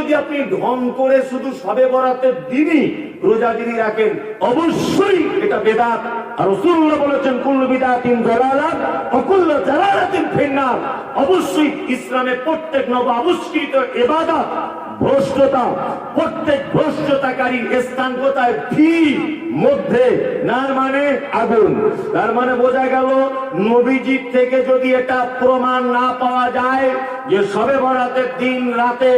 যদি আপনি ঢং করে শুধু সবে বরাতের দিনই রোজাগিরি রাখেন, অবশ্যই এটা বেদাত। আর রসুল্লাহ বলেছেন, কুল্লু বিদাতিন জালালাত অকুল্ল জালালাতিন ফিন্নার। অবশ্যই ইসলামে প্রত্যেক নব আবিষ্কৃত এবাদত, ভ্রষ্টতা, প্রত্যেক ভ্রষ্টতাকারী স্থান কোথায়? মধ্যে। নার মানে আগুন। তার মানে বোঝা গেল থেকে যদি এটা প্রমাণ না পাওয়া যায় যে সবে বরাতের দিন রাতে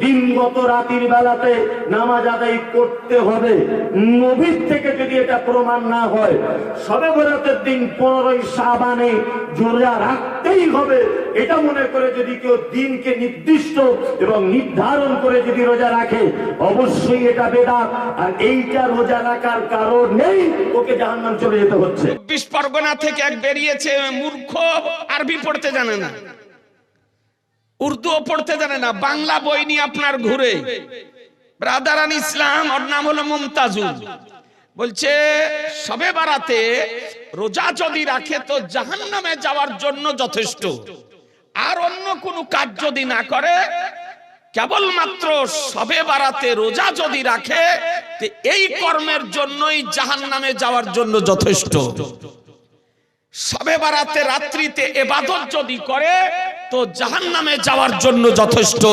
দিনগত রাতির বেলাতে নামাজ আদায় করতে হবে। নবীর থেকে যদি এটা প্রমাণ না হয়, সবে বরাতের দিন পনেরোই সাবানে জোরা রাখতেই হবে। এটা মনে করে যদি কেউ দিনকে নির্দিষ্ট এবং নির্ধারণ করে যদি রোজা রাখে, অবশ্যই এটা বেদাত। আর এইটা রোজা রাখার কারণ নেই ওকে জাহান্নাম চলে যেতে হচ্ছে। চব্বিশ পরগনা থেকে এক বেরিয়েছে মূর্খ, আরবি পড়তে জানে না। উর্দুও পড়তে জানে না, বাংলা বই নিয়ে আপনার ঘুরে। ব্রাদারান ইসলাম ওর নাম হলো মুমতাজুল। বলছে, সবে বারাতে রোজা যদি রাখে তো জাহান্নামে যাওয়ার জন্য যথেষ্ট। আর অন্য কোনো কাজ যদি না করে, কেবলমাত্র সবে বারাতে রোজা যদি রাখে এই কর্মের জন্যই জাহান্নামে যাওয়ার জন্য যথেষ্ট। সবে বারাতে রাত্রিতে এবাদত যদি করে তো জাহান নামে যাওয়ার জন্য যথেষ্ট।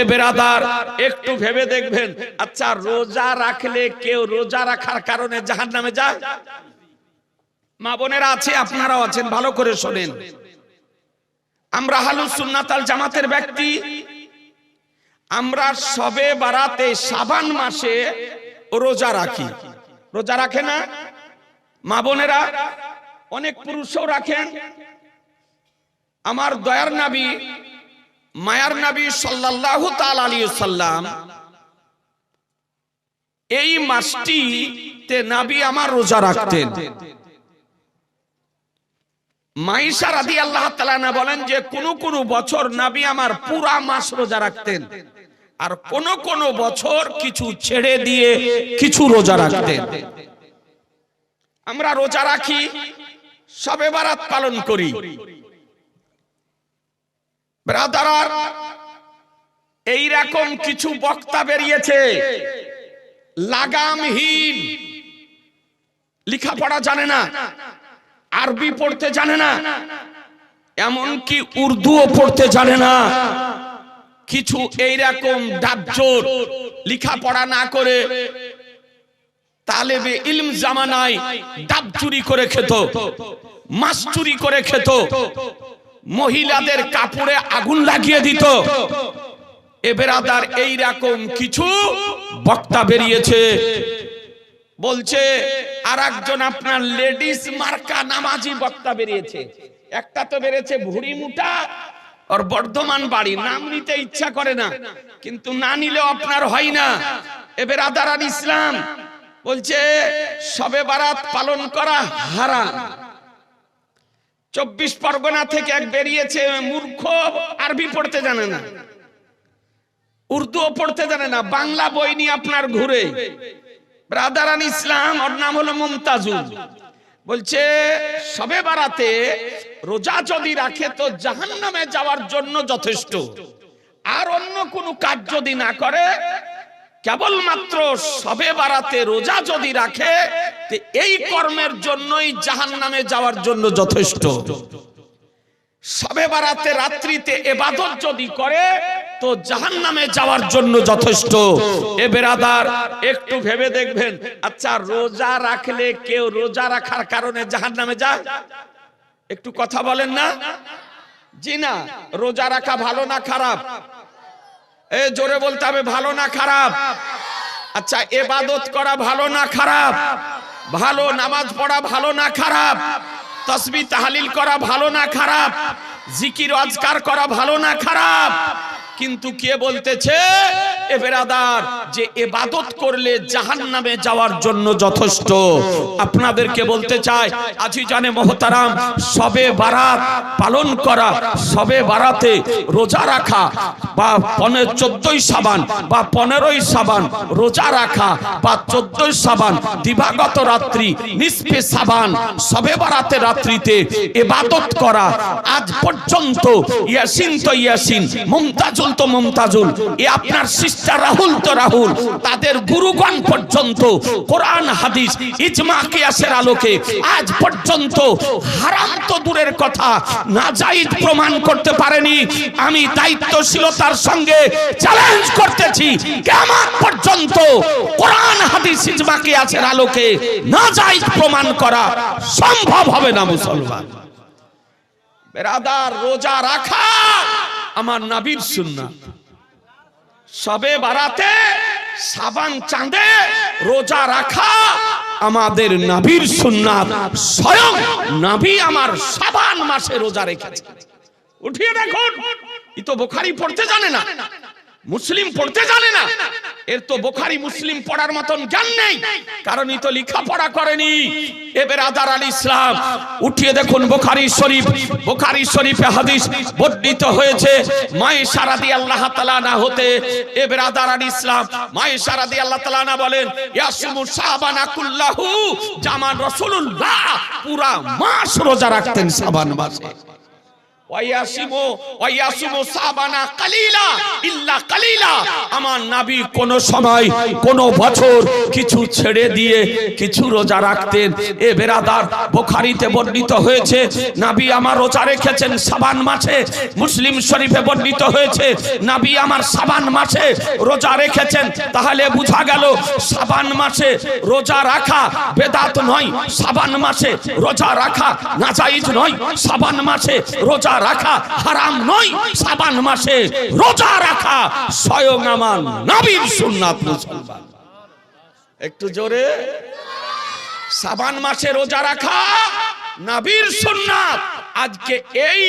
এ বেরাদার, একটু ভেবে দেখবেন। আচ্ছা রোজা রাখলে কেউ রোজা রাখার কারণে জাহান নামে যায়? মা বোনেরা আছে, আপনারাও আছেন, ভালো করে শোনেন। আমরা হালু সুন্নাতাল জামাতের ব্যক্তি। আমরা সবে বারাতে সাবান মাসে রোজা রাখি। রোজা রাখে না? মা বোনেরা, অনেক পুরুষও রাখেন। আমার দয়ার নাবি, মায়ার নাবি সাল্লাল্লাহু তাআলা আলাইহি সাল্লাম, এই মাসটিতে নাবি আমার রোজা রাখতেন। মাইশা রাদিয়াল্লাহু তাআলা বলেন যে, কোন কোন বছর নাবি আমার পুরা মাস রোজা রাখতেন আর কোন কোন বছর কিছু ছেড়ে দিয়ে কিছু রোজা রাখতেন। আমরা রোজা রাখি, সবে বারাত পালন করি। ব্রাদার এই রকম কিছু বক্তা বেরিয়েছে। লাগামহীন। লেখাপড়া জানে না, আরবি পড়তে জানে না, এমনকি উর্দুও পড়তে জানে না। কিছু এইরকম ডাবজোর লেখাপড়া না করে তালেবে ইলম জামানায় ডাব চুরি করে খেত, মাছ চুরি করে খেত মহিলাদের কাপড়ে আগুন লাগিয়ে দিত। এ বেরাদার এইরকম কিছু বক্তা বেরিয়েছে। বলছে আর একজন আপনার লেডিস মার্কা নামাজি বক্তা বেরিয়েছে। একটা তো বেরিয়েছে ভুড়ি মুটা আর বর্ধমান বাড়ি, নাম নিতে ইচ্ছা করে না, কিন্তু না নিলেও আপনার হয় না। এবার আদারান ইসলাম বলছে সবে বারাত পালন করা হারাম। চব্বিশ পরগনা থেকে এক বেরিয়েছে মূর্খ আরবি পড়তে জানে না। উর্দুও পড়তে জানে না, বাংলা বই নিয়ে আপনার ঘুরে। ব্রাদারান ইসলাম, ওর নাম হলো মুমতাজুল বলছে, সবে বারাতে রোজা যদি রাখে তো জাহান নামে যাওয়ার জন্য যথেষ্ট। আর অন্য কোনো কাজ যদি না করে কেবলমাত্র সবে বারাতে রোজা যদি রাখে এই কর্মের জন্যই জাহান নামে যাওয়ার জন্য যথেষ্ট। সবে বারাতে রাত্রিতে এবাদত যদি করে, তো জাহান নামে যাওয়ার জন্য যথেষ্ট। এ বেরাদার, একটু ভেবে দেখবেন। আচ্ছা রোজা রাখলে কেউ রোজা রাখার কারণে জাহান নামে যায়? একটু কথা বলেন না? জি না, রোজা রাখা ভালো না খারাপ? এ জোরে বলতে হবে, ভালো না খারাপ? আচ্ছা এবাদত করা ভালো না খারাপ? ভালো নামাজ পড়া ভালো না খারাপ? তসবি তাহালিল করা ভালো না খারাপ? জিকির আজকার করা ভালো না খারাপ? কিন্তু কে বলতেছে? এ বেরাদার, যে এবাদত করলে জাহান নামে যাওয়ার জন্য যথেষ্ট। আপনাদেরকে বলতে চাই আজি জানে মহতারাম, সবে বারাত পালন করা, সবে বারাতে রোজা রাখা, বা পনেরো চোদ্দই সাবান, বা পনেরোই সাবান রোজা রাখা, বা চোদ্দই সাবান দিবাগত রাত্রি, নিষ্পে সাবান, সবে বারাতে রাত্রিতে এবাদত করা, আজ পর্যন্ত ইয়াসিন তো ইয়াসিন মুমতাজুল রাহুল তো মমতাজুল। এ আপনার সিস্টার রাহুল তো রাহুল। তাদের গুরুগণ পর্যন্ত কোরআন, হাদিস, ইজমা, কিয়াসের আলোকে আজ পর্যন্ত হারাম তো দূরের কথা নাজাইজ প্রমাণ করতে পারেনি। আমি দায়িত্বশীলতার সঙ্গে চ্যালেঞ্জ করতেছি। কেমন পর্যন্ত কোরআন, হাদিস, ইজমা, কিয়াসের আলোকে নাজাইজ প্রমাণ করা সম্ভব হবে না মুসলমান। বেরাদার, রোজা রাখা আমার নাবির সুন্না সবে বারাতে সাবান চাঁদে রোজা রাখা আমাদের নাবির সুন্নাত স্বয়ং নাবি আমার সাবান মাসে রোজা রেখেছে। উঠিয়ে দেখুন, ই তো বোখারি পড়তে জানে না, মুসলিম পড়তে জানে না। এর তো বোখারি মুসলিম পড়ার মতন জ্ঞান নেই। কারণ ই তো লেখাপড়া করেনি। এবার আদার আল ইসলাম। উঠিয়ে দেখুন বোখারি শরীফ। বোখারি শরীফে হাদিস বর্ণিত হয়েছে। মায়ে সারাদি আল্লাহ তাআলা না হতে এবার আদার আল ইসলাম। মায়ে সারাদি আল্লাহ তাআলা না বলেন ইয়াসুমু সাবানা কুল্লাহু। জামান রাসূলুল্লাহ পুরা মাস রোজা রাখতেন সাবান মাসে। আমার নবী কোন সময়, কোন বছর কিছু ছেড়ে দিয়ে কিছু রোজা রাখতেন। এ বেরাদার বুখারীতে বর্ণিত হয়েছে, নবী আমার রোজা রেখেছেন সাবান মাসে, মুসলিম শরীফে বর্ণিত হয়েছে, নাবি আমার সাবান মাসে রোজা রেখেছেন। তাহলে বোঝা গেল, সাবান মাসে রোজা রাখা বেদাত নয়, সাবান মাসে রোজা রাখা নাজাইজ নয়, সাবান মাসে রোজা রাখা হারাম নয়। সাবান মাসে রোজা রাখা স্বয়ং আমার নবীর সুন্নাত মুসলমান। একটু জোরে। সাবান মাসে রোজা রাখা নবীর সুন্নাত। আজকে এই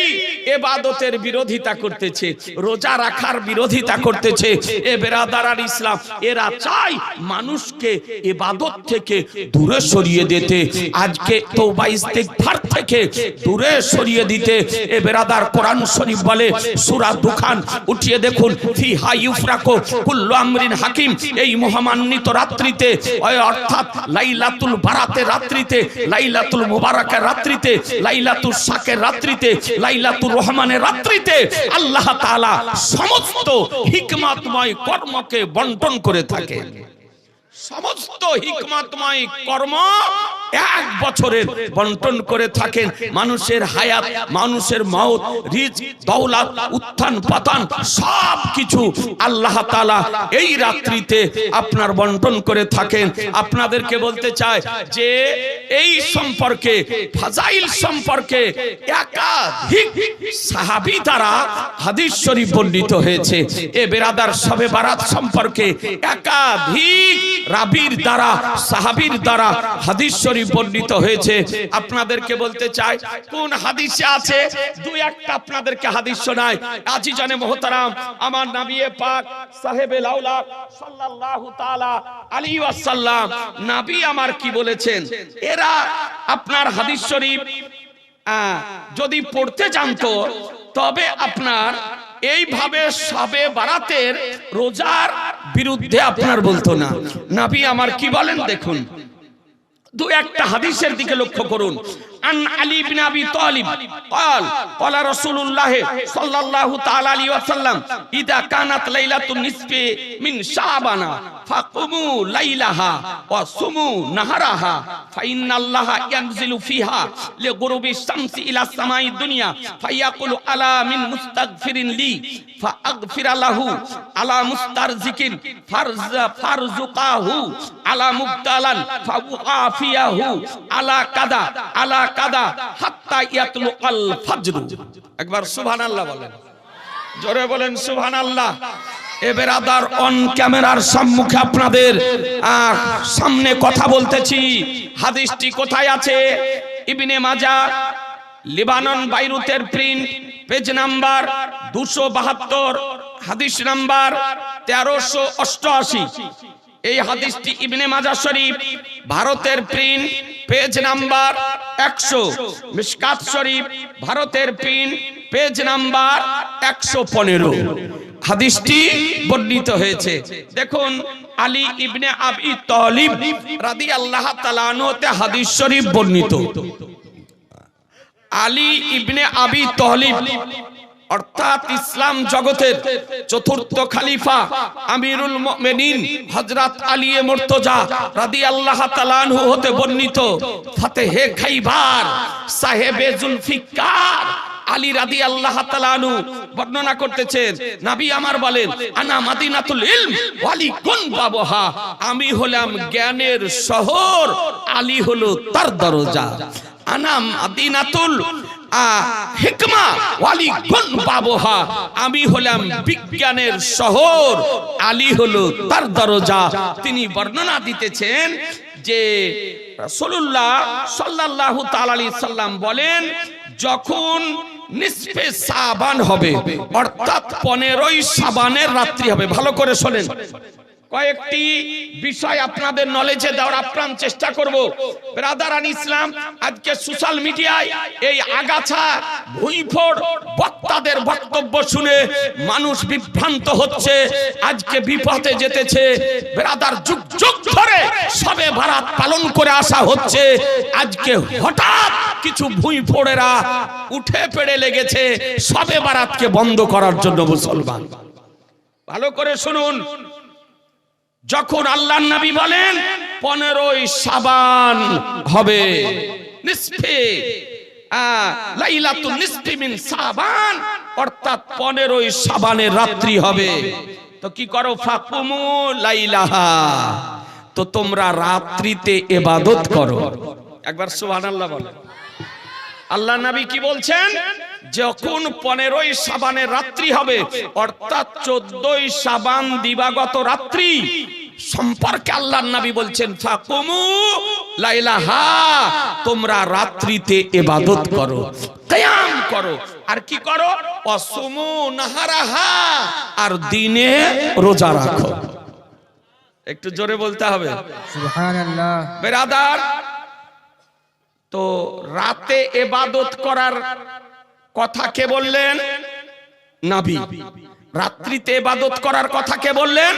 এবাদতের বিরোধিতা করতেছে, রোজা রাখার বিরোধিতা করতেছে। এ বেরাদার ইসলাম, এরা চাই মানুষকে এবাদত থেকে দূরে সরিয়ে দিতে। আজকে তওবা ইস্তেগফার থেকে দূরে সরিয়ে দিতে। এ বেরাদার কোরআন শরীফ বলে, সূরা দুখান, উঠিয়ে দেখুন ফি হাইফরাকো কুল্লু আমরিন হাকিম। এই মহামান্বিত রাত্রিতে অর্থাৎ লাইলাতুল বারাতে রাত্রিতে, লাইলাতুল মুবারাকের রাত্রিতে লাইলাতুল শাকের রাত্রিতে লাইলাতুর রহমানের রাত্রিতে আল্লাহ তাআলা সমস্ত হিকমতময় কর্মকে বন্টন করে থাকে। সমস্ত হিকমতময় কর্ম এক বছরের বন্টন করে থাকেন। মানুষের হায়াত, মানুষের মওত, রিজ, দৌলত, উত্থান, পাতান, সব কিছু আল্লাহ তাআলা এই রাত্রিতে আপনার বন্টন করে থাকেন। আপনাদেরকে বলতে চাই যে এই সম্পর্কে, ফাজাইল সম্পর্কে একাধিক সাহাবি দ্বারা হাদিস শরীফ বর্ণিত হয়েছে। এ বেরাদার সবে বারাত সম্পর্কে একাধিক রাবির দ্বারা, সাহাবীর দ্বারা হাদিস শরীফ বর্ণিত হয়েছে। আপনাদেরকে বলতে চাই, কোন হাদিসে আছে? দুই একটা আপনাদেরকে হাদিস শোনায় আজি জানে মোহতারাম, আমার নবিয়ে পাক সাহেবে লাউলা সাল্লাল্লাহু তাআলা আলাইহি ওয়াসাল্লাম, নবী আমার কি বলেছেন? এরা আপনার হাদিস শরীফ যদি পড়তে জানতো, তবে আপনার এইভাবে সবে বারাতের রোজার বিরুদ্ধে আপনার বলতো না। নাবি আমার কি বলেন দেখুন। দু একটা হাদিসের দিকে লক্ষ্য করুন। আন আলী ইবনে আবি তালিব قال قال رسول الله صلى الله تعالى عليه وسلم اذا كانت ليله النصف من شعبان فقوموا ليلها وصوموا نهارها فان الله ينزل فيها لغروب الشمس الى السماء الدنيا فيقول الا من مستغفر لي فاغفر له على مسترزق فرز فرزقاه على مبتلا فوقافيه على كذا على কাদা হাত্তা ইয়াতলু বলেন। জোরে বলেন সুবহানাল্লাহ। এ বেরাদার অন ক্যামেরার সম্মুখে আপনাদের সামনে কথা বলতেছি। হাদিসটি কোথায় আছে? ইবনে মাজা লিবানন, বাইরুতের প্রিন্ট পেজ নাম্বার দুশো বাহাত্তর, হাদিস নাম্বার তেরোশো অষ্টআশি। এই হাদিসটি ইবনে মাজা শরীফ ভারতের প্রিন্ট পেজ নাম্বার একশো মিসকাত শরীফ ভারতের প্রিন্ট পেজ নাম্বার একশো পনেরো। হাদিসটি বর্ণিত হয়েছে। দেখুন, আলী ইবনে আবি তালিব রাদি আল্লাহ তালানতে হাদিস শরীফ বর্ণিত। আলী ইবনে আবি তালিব অর্থাৎ ইসলাম জগতের চতুর্থ খালিফা আমিরুল মুমিনিন হযরত আলী মুর্তজা রাদিয়াল্লাহু তাআলা আনহু হতে বর্ণিত ফাতেহে খাইবার সাহেবে জুলফিকার আলী রাদি আল্লাহ তালানু বর্ণনা করতেছেন, নাবি আমার বলেন, আনা মাদিনাতুল ইলম ওয়ালি কোন বাবহা, আমি হলাম জ্ঞানের শহর, আলী হলো তার দরজা। আনা মাদিনাতুল হিকমা ওয়ালি কোন বাবহা। আমি হলাম বিজ্ঞানের শহর। আলী হলো তার দরজা। তিনি বর্ণনা দিতেছেন যে রাসূলুল্লাহ সাল্লাল্লাহু তাআলা আলাইহি সাল্লাম বলেন, যখন নিসফে সাবান হবে, অর্থাৎ পনেরোই সাবানের রাত্রি হবে। ভালো করে শোনেন। কয়েকটি বিষয় আপনাদের নলেজে দেওয়ার আপ্রাণ চেষ্টা করব। ব্রাদার আন ইসলাম আজকে সোশ্যাল মিডিয়ায় এই আগাছা, ভুইফোড় বক্তাদের বক্তব্য শুনে মানুষ বিভ্রান্ত হচ্ছে, আজকে বিপথে যেতেছে। ব্রাদার যুগ যুগ ধরে সবে ভারাত পালন করে আসা হচ্ছে, আজকে হঠাৎ কিছু ভুইফোড়েরা উঠে পেড়ে লেগেছে, সবে বারাতকে বন্ধ করার জন্য মুসলমান। ভালো করে শুনুন। যখন আল্লাহ নবী বলেন, পনেরোই সাবান হবে। নিসফে মিন সাবান অর্থাৎ পনেরোই রাত্রি হবে। তো কি করো লাইলাহা। তো তোমরা রাত্রিতে এবাদত করো। একবার বলো। আল্লাহ নবী কি বলছেন? যখন পনেরোই সাবানের রাত্রি হবে অর্থাৎ চোদ্দই সাবান দিবাগত রাত্রি সম্পর্কে আল্লাহ নবী বলছেন ফাকুমু লাইলাহা তোমরা রাত্রিতে এবাদত করো কিয়াম করো আর কি করো? অসমু নাহারাহা আর দিনে রোজা রাখো। একটু জোরে বলতে হবে। সুবহানাল্লাহ। বেরাদার তো রাতে এবাদত করার কথা কে বললেন? নাবি। রাত্রিতে এবাদত করার কথা কে বললেন?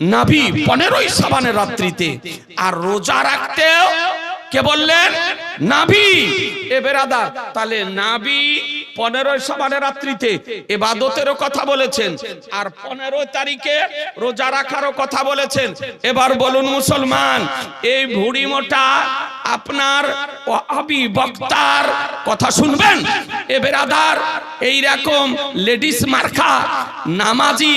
নাবি, পনেরোই সাবানের রাত্রিতে। আর রোজা রাখতেও কে বললেন? নাবি। এ বেরাদার, তাহলে নাবি পনেরোই সাবানের রাত্রিতে এবাদতেরও কথা বলেছেন আর পনেরো তারিখে রোজা রাখারও কথা বলেছেন। এবার বলুন মুসলমান, এই ভুড়ি মোটা আপনার ওয়াহাবি বক্তার কথা শুনবেন? এ বেরাদার এইরকম লেডিস মার্কা নামাজি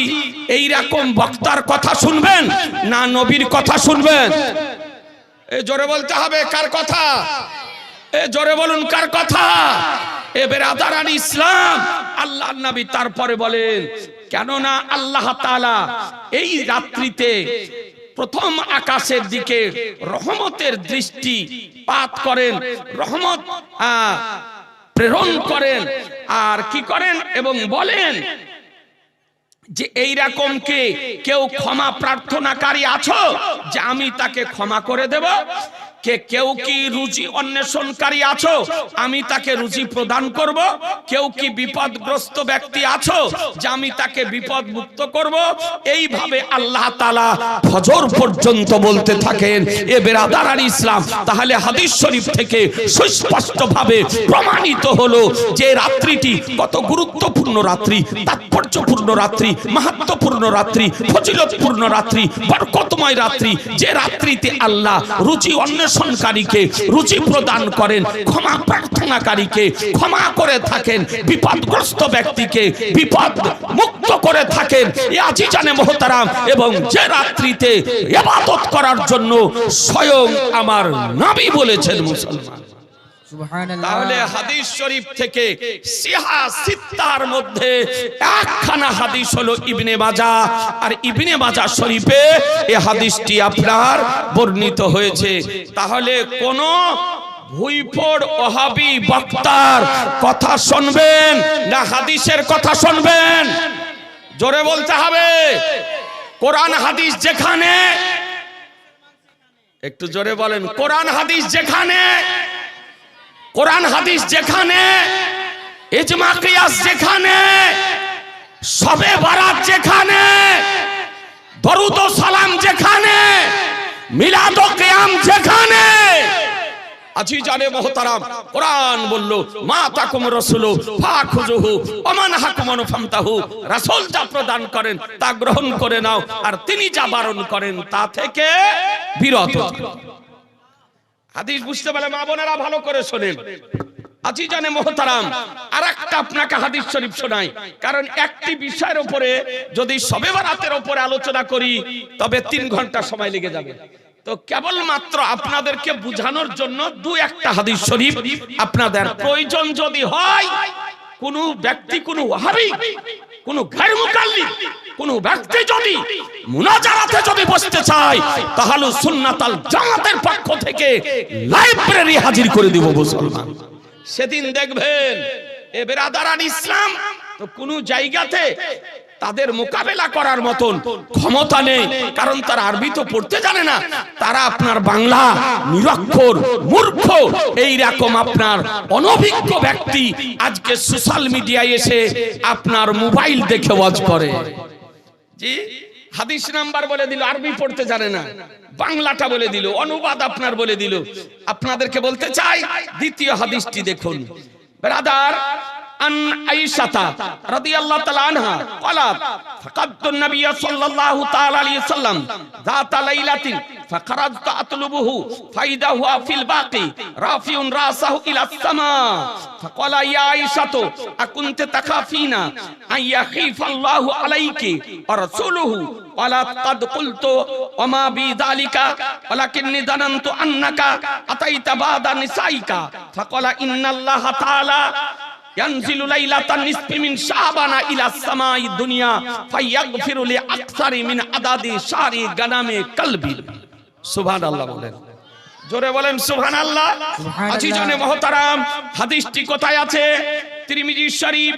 এইরকম বক্তার কথা শুনবেন না নবীর কথা শুনবেন? এ জোরে বলতে হবে, কার কথা? এ জোরে বলুন, কার কথা? এ বেরাদার আর ইসলাম। আল্লাহ নবী তারপরে বলেন, কেননা আল্লাহ তাআলা এই রাত্রিতে প্রথম আকাশের দিকে রহমতের দৃষ্টি পাত করেন, রহমত প্রেরণ করেন, আর কি করেন এবং বলেন যে এই রকম কে? কেউ ক্ষমা প্রার্থনাকারী আছো? যে আমি তাকে ক্ষমা করে দেব? কেউ কি রুচি অন্বেষণকারী আছো? আমি তাকে রুচি প্রদান করব। কেউ কি বিপদগ্রস্ত ব্যক্তি আছো যে আমি তাকে বিপদ মুক্ত করব? এইভাবে আল্লাহ তাআলা ফজর পর্যন্ত বলতে থাকেন, এ বেরাদার ইসলাম, তাহলে হাদিস শরীফ থেকে সুস্পষ্ট ভাবে প্রমাণিত হলো যে রাত্রিটি কত গুরুত্বপূর্ণ রাত্রি, তাৎপর্যপূর্ণ রাত্রি, মাহাত্মপূর্ণ রাত্রি, ফজিলতপূর্ণ রাত্রি, বরকতময় রাত্রি, যে রাত্রিতে আল্লাহ রুচি অন্বেষণকারীকে রুচি প্রদান করেন, ক্ষমা প্রার্থনাকারীকে ক্ষমা করে থাকেন, বিপদগ্রস্ত ব্যক্তিকে বিপদ মুক্ত করে থাকেন। আজিজানে মোহতারাম এবং যে রাত্রিতে ইবাদত করার জন্য স্বয়ং আমার নবী বলেছেন মুসলমান। তাহলে হাদিস শরীফ থেকে সিহা সিত্তার মধ্যে একখানা হাদিস হলো ইবনে মাজা। আর ইবনে মাজা শরীফে এই হাদিসটি আপনার বর্ণিত হয়েছে। তাহলে কোন ভুইফোড় ওহাবি বক্তার কথা শুনবেন না হাদিসের কথা শুনবেন। জোরে বলতে হবে। কোরআন হাদিস যেখানে, একটু জোরে বলেন, কোরআন হাদিস যেখানে কোরআন, হাদিস যেখানে, ইজমা, কিয়াস যেখানে, সবে বারাত যেখানে, দরুদ সালাম যেখানে, মিলাদ কিয়াম যেখানে আজি জানে মহতারাম, কোরআন বলল, মা তাকুম রসুল ফাখুজুহু ওমান হাকুমান ফামতাহু রাসূল যা প্রদান করেন, তা গ্রহণ করে নাও, আর তিনি যা বারণ করেন, তা থেকে বিরত থাকো। হাদিস বুঝতে পারলে মা বোনেরা ভালো করে শোনেন। আজি জানে মোহতারাম আর একটা আপনাকে হাদিস শরীফ শোনাই। কারণ একটি বিষয়ের উপরে যদি সবে বারাতের উপরে আলোচনা করি, তবে তিন ঘণ্টা সময় লেগে যাবে। তো কেবলমাত্র আপনাদেরকে বুঝানোর জন্য দু একটা হাদিস শরীফ আপনাদের প্রয়োজন যদি হয়, কোন ব্যক্তি, কোন ওয়াহাবি, কোন গায়ের মুকাল্লিদ কোন ব্যক্তি যদি মুনাজারাতে যদি বসতে চায়, তাহলে সুন্নাতাল জামাতের পক্ষ থেকে লাইব্রেরি হাজির করে দিব মুসলমান। সেদিন দেখবেন এ বেরাদারান ইসলাম তো কোন জায়গাতে তাদের মোকাবেলা করার মতন ক্ষমতা নেই, কারণ তারা আরবি তো পড়তে জানে না। তারা আপনার বাংলা, নিরক্ষর, মূর্খ এই রকম আপনার অনভিজ্ঞ ব্যক্তি আজকে সোশ্যাল মিডিয়ায় এসে আপনার মোবাইল দেখে ওয়াজ করে। হাদিস নাম্বার বলে দিল, আরবি পড়তে জানে না। বাংলাটা বলে দিল, অনুবাদ আপনার বলে দিল। আপনাদেরকে বলতে চাই, দ্বিতীয় হাদিসটি দেখুন। ব্রাদার عن عائشة رضي الله تعالى عنها قالت فقدت النبي صلى الله تعالى عليه وسلم ذات ليلة فخرجت أطلبه فإذا هو في الباقي رافع رأسه إلى السماء فقال يا عائشة أكنت تخافين أن يخيف الله عليك ورسوله قالت قد قلت وما بي ذلك ولكني ظننت أنك أتيت بعد نسائك فقال إن الله تعالى ইয়ানজিলু জোরে বলেন মহতারাম হাদিসটি কোথায় আছে? তিরিমিজি শরীফ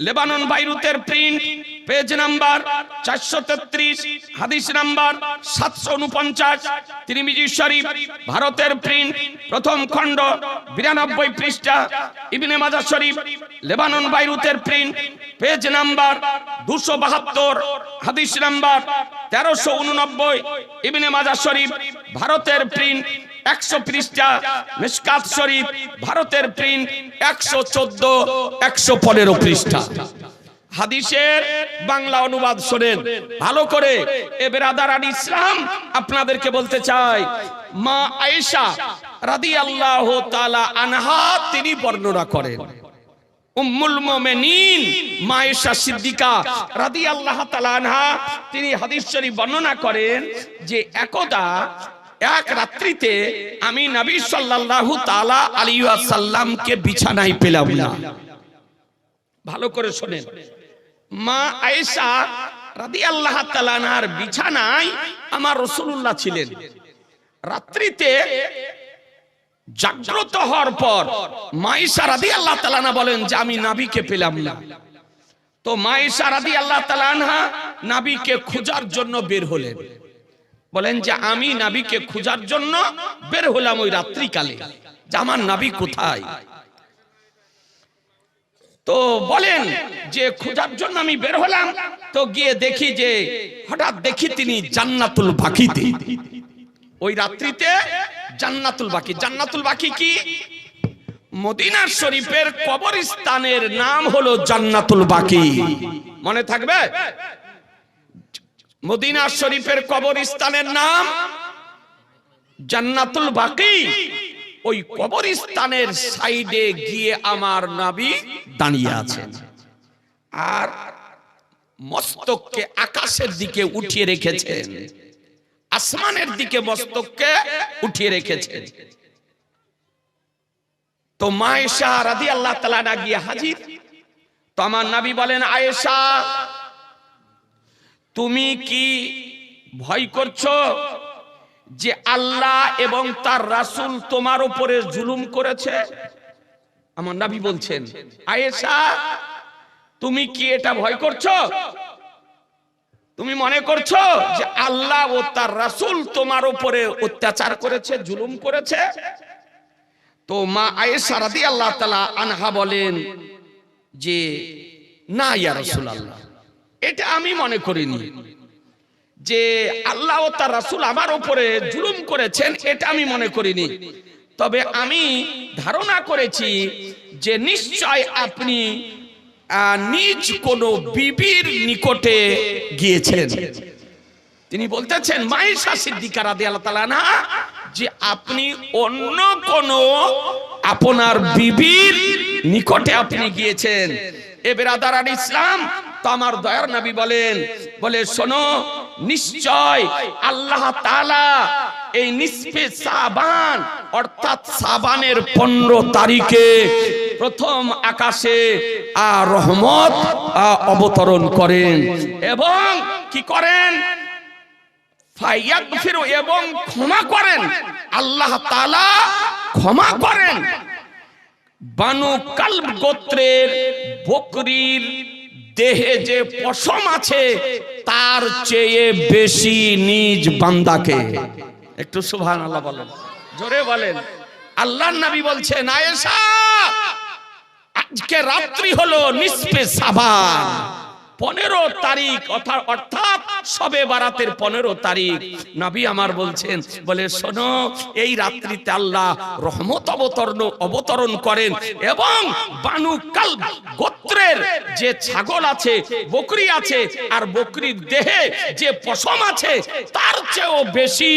লেবানন বাইরুতের প্রিন্ট পেজ নাম্বার চারশো তেত্রিশ হাদিস নাম্বার সাতশো উনপঞ্চাশ তিরিমিজি শরীফ ভারতের প্রিন্ট প্রথম খণ্ড, বিরানব্বই পৃষ্ঠা, ইবনে মাজার শরীফ, লেবানন, বাইরুতের প্রিন্ট, পেজ নাম্বার দুশো বাহাত্তর, হাদিস নাম্বার তেরোশো উননব্বই, ইবনে মাজার শরীফ, ভারতের প্রিন্ট একশো পৃষ্ঠা মিসকাত শরীফ, ভারতের প্রিন্ট একশো চোদ্দ, একশো পনেরো পৃষ্ঠা। হাদিসের বাংলা অনুবাদ শোনেন। ভালো করে। এ বেরাদারান ইসলাম আপনাদেরকে বলতে চাই, মা আয়েশা রাদিয়াল্লাহু তাআলা আনহা তিনি বর্ণনা করেন। উম্মুল মুমিনিন মা আয়েশা সিদ্দিকা রাদিয়াল্লাহু তাআলা আনহা তিনি হাদিস শরীফ বর্ণনা করেন যে একদা এক রাত্রিতে আমি নবী সাল্লাল্লাহু তাআলা আলাইহি ওয়াসাল্লামকে বিছানায় পেলাম না। ভালো করে শোনেন। মা আয়েশা রাদিয়াল্লাহু তাআলা আনহার বিছানায় আমার রাসূলুল্লাহ ছিলেন। রাত্রিতে জাগ্রত হওয়ার পর মাইশা রাদি আল্লাহ তালানা বলেন যে, আমি নাবিকে পেলাম না। তো মাইশা রাদি আল্লাহ তালানহা নাবিকে খোঁজার জন্য বের হলেন। বলেন যে, আমি নাবিকে খোঁজার জন্য বের হলাম ওই রাত্রিকালে। যে, আমার নাবি কোথায়? তো বলেন যে খোঁজার জন্য আমি বের হলাম, তো গিয়ে দেখি যে হঠাৎ দেখি তিনি জান্নাতুল বাকিতে। ওই রাত্রিতে জান্নাতুল বাকি। জান্নাতুল বাকি কি? মদিনার শরীফের কবরস্থানের নাম হলো জান্নাতুল বাকি। মনে থাকবে? মদিনার শরীফের কবরস্থানের নাম জান্নাতুল বাকি। ওই কবরস্থানের সাইডে গিয়ে আমার নাবি দাঁড়িয়ে আছেন আর মস্তককে আকাশের দিকে উঠিয়ে রেখেছেন আসমানের দিকে মস্তককে উঠিয়ে রেখেছেন তো মায়েশা রাদি আল্লাহ তালা গিয়ে হাজির। তো আমার নাবি বলেন, আয়েশা, তুমি কি ভয় করছ? যে আল্লাহ এবং তার রাসূল তোমার উপরে জুলুম করেছে। আমার নাবি বলছেন, আয়েশা, তুমি কি এটা ভয় করছ? তুমি মনে করছ যে আল্লাহ ও তার রাসূল তোমার উপরে অত্যাচার করেছে, জুলুম করেছে? তো মা আয়েশা রাদি আল্লাহ তালা আনহা বলেন যে, না ইয়া রাসূলুল্লাহ, এটা আমি মনে করিনি। যে আল্লাহ ও তার রাসূল আমার উপরে জুলুম করেছেন, এটা আমি মনে করিনি। তবে আমি ধারণা করেছি যে নিশ্চয় আপনি নিজ কোনো বিবির নিকটে গিয়েছেন তিনি বলতেছেন মাইশা সিদ্দিকা রাদিয়াল্লাহু তাআলা না যে আপনি অন্য কোন আপনার বিবির নিকটে আপনি গিয়েছেন। এ বেরাদারান ইসলাম, তো আমার দয়ার নবী বলেন, বলে, শোনো নিশ্চয় আল্লাহ তাআলা এই নিসফে সাবান, অর্থাৎ সাবানের পনেরো তারিখে প্রথম আকাশে আর রহমত অবতরণ করেন। এবং কি করেন? এবং ক্ষমা করেন। আল্লাহ তাআলা ক্ষমা করেন। বানু কালব গোত্রের বকরির দেহে যে পশম আছে, তার চেয়ে বেশি নিজ বান্দাকে। একটু সুভান আল্লাহ বলেন। জোরে বলেন। আল্লাহ নবী বলছেন, আয়েশা, আজকে রাত্রি হলো নিসপে সাবান। পনেরো তারিখ, অর্থাৎ সবে বারাতের পনেরো তারিখ। নবী আমার বলছেন, বলে, শোনো, এই রাত্রিতে আল্লাহ রহমত অবতরণ অবতরণ করেন এবং বানু কাল গোত্রের যে ছাগল আছে, বকরি আছে, আর বকরির দেহে যে পশম আছে, তার চেয়েও বেশি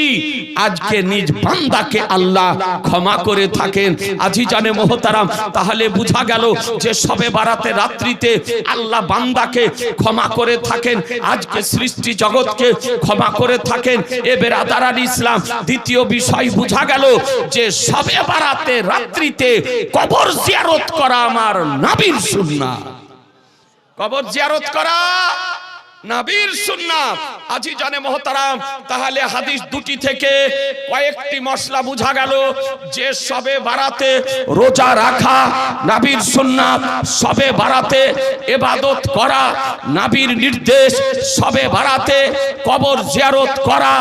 আজকে নিজ বান্দাকে আল্লাহ ক্ষমা করে থাকেন। আজি জানে মোহতারাম, তাহলে বুঝা গেল যে সবে বারাতে রাত্রিতে আল্লাহ বান্দাকে ক্ষমা করে থাকেন। আজকে সৃষ্টি জগৎকে ক্ষমা করে থাকেন। এ বেরাদারান ইসলাম, দ্বিতীয় বিষয় বুঝা গেল যে সবে বারাতে রাত্রিতে কবর জিয়ারত করা আমার নাবির সুন্নাহ কবর জিয়ারত করা নাবির সুন্নাত আজি জানে মহতারাম, তাহলে হাদিস দুটি থেকে কয়েকটি মশলা বুঝা গেল। যে সবে বারাতে রোজা রাখা নাবির সুন্নাত সবে বাড়াতে এবাদত করা নাবির নির্দেশ, সবে বারাতে কবর জিয়ারত করা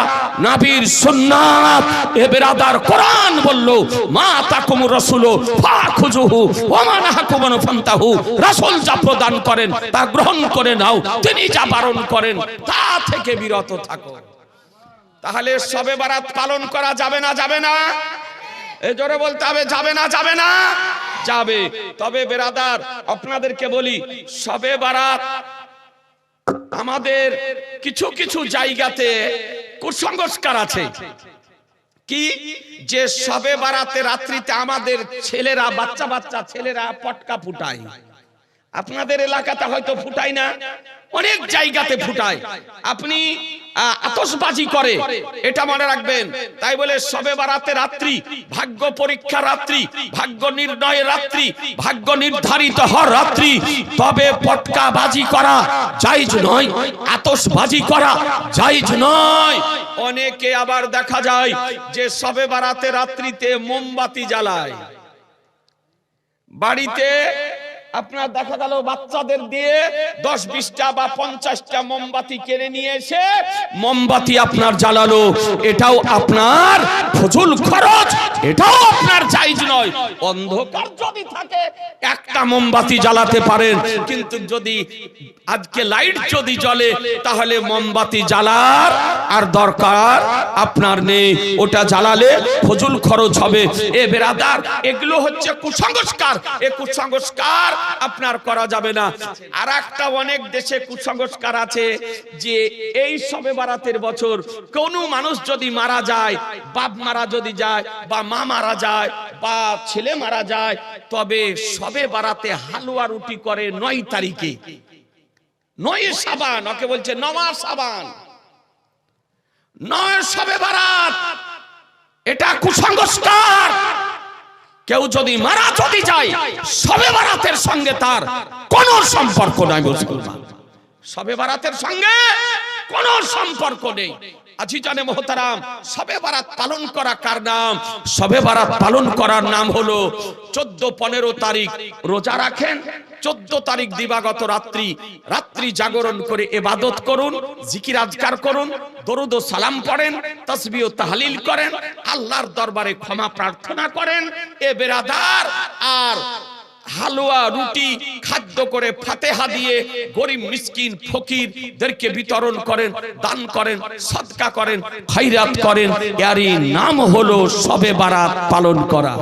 নাবির সুন্নাত এ বেরাদার কোরআন বলল, মা তাকুম রসুল ফাখুজুহু ওয়া মা নাহাকুম ফান্তাহু রাসূল যা প্রদান করেন, তা গ্রহণ করে নাও। তিনি যা বারণ করেন, তা থেকে বিরত থাকো। তাহলে সবে বারাত পালন করা যাবে না যাবে না? এ জোরে বলতে হবে, যাবে না যাবে না? যাবে। তবে বেরাদার, আপনাদেরকে বলি, সবে বারাত আমাদের কিছু কিছু জায়গাতে কুসংস্কার আছে। কি? যে সবে বারাতে রাত্রিতে আমাদের ছেলেরা, বাচ্চা বাচ্চা ছেলেরা পটকা ফুটায়। আপনাদের এলাকাতে হয়তো ফুটায় না। অনেক জায়গাতে ফুটায়। আপনি আতসবাজি করে। এটা মনে রাখবেন। তাই বলে সবে বারাতে রাত্রি, ভাগ্য পরীক্ষা রাত্রি, ভাগ্য নির্ণয় রাত্রি, ভাগ্য নির্ধারিত হওয়ার রাত্রি। তবে পটকা বাজি করা জাইজ নয় আতসবাজি করা জাইজ নয়। অনেকে আবার দেখা যায় যে সবে বারাতে রাত্রিতে মোমবাতি জ্বালায়। বাড়িতে আপনার দেখা গেল বাচ্চাদের দিয়ে দশ বিশটা বা পঞ্চাশটা মোমবাতি কেড়ে নিয়ে এসে মোমবাতি আপনার জ্বালালো। এটাও আপনার ফজুল খরচ, এটাও আপনার চাইজ নয়। অন্ধকার যদি থাকে, একটা মোমবাতি জ্বালাতে পারেন। কিন্তু যদি আজকে লাইট যদি জ্বলে, তাহলে মোমবাতি জ্বালার আর দরকার আপনার নেই। ওটা জ্বালালে ফজুল খরচ হবে। এ বেরাদার, এগুলো হচ্ছে কুসংস্কার। এ কুসংস্কার আপনার করা যাবে না। আর একটা অনেক দেশে কুসংস্কার আছে যে এই সবে বারাতের বছর কোন মানুষ যদি মারা যায়, বাপ মারা যদি যায়, বা মা মারা যায়, বা ছেলে মারা যায়, তবে সবে বারাতে হালুয়া রুটি করে নয় তারিখে। নয় সাবান, ওকে বলছে নমা সাবান। নয় সবে বারাত। এটা কুসংস্কার। কেউ যদি মারা যদি যায়, সবে বারাতের সঙ্গে তার কোনো সম্পর্ক নাই মুসলমান। সবে বারাতের সঙ্গে কোনো সম্পর্ক নেই। আজি জানে মহতারাম, সবে বারাত পালন করা কার নাম? সবে বারাত পালন করার নাম হলো চোদ্দ পনেরো তারিখ। রোজা রাখেন চোদ্দ তারিখ দিবাগত রাত্রি রাত্রি জাগরণ করে এবাদত করুন, জিকির আজকার করুন, দরুদ ও সালাম পড়েন তসবি ও তাহলিল করেন, আল্লাহর দরবারে ক্ষমা প্রার্থনা করেন, এ বেরাদার, আর হালুয়া, রুটি, খাদ্য করে ফাতেহা দিয়ে গরিব, মিসকিন, ফকিরদেরকে বিতরণ করেন, দান করেন, সদকা করেন খৈরাত করেন এরই নাম হলো সবে বারাত পালন করা।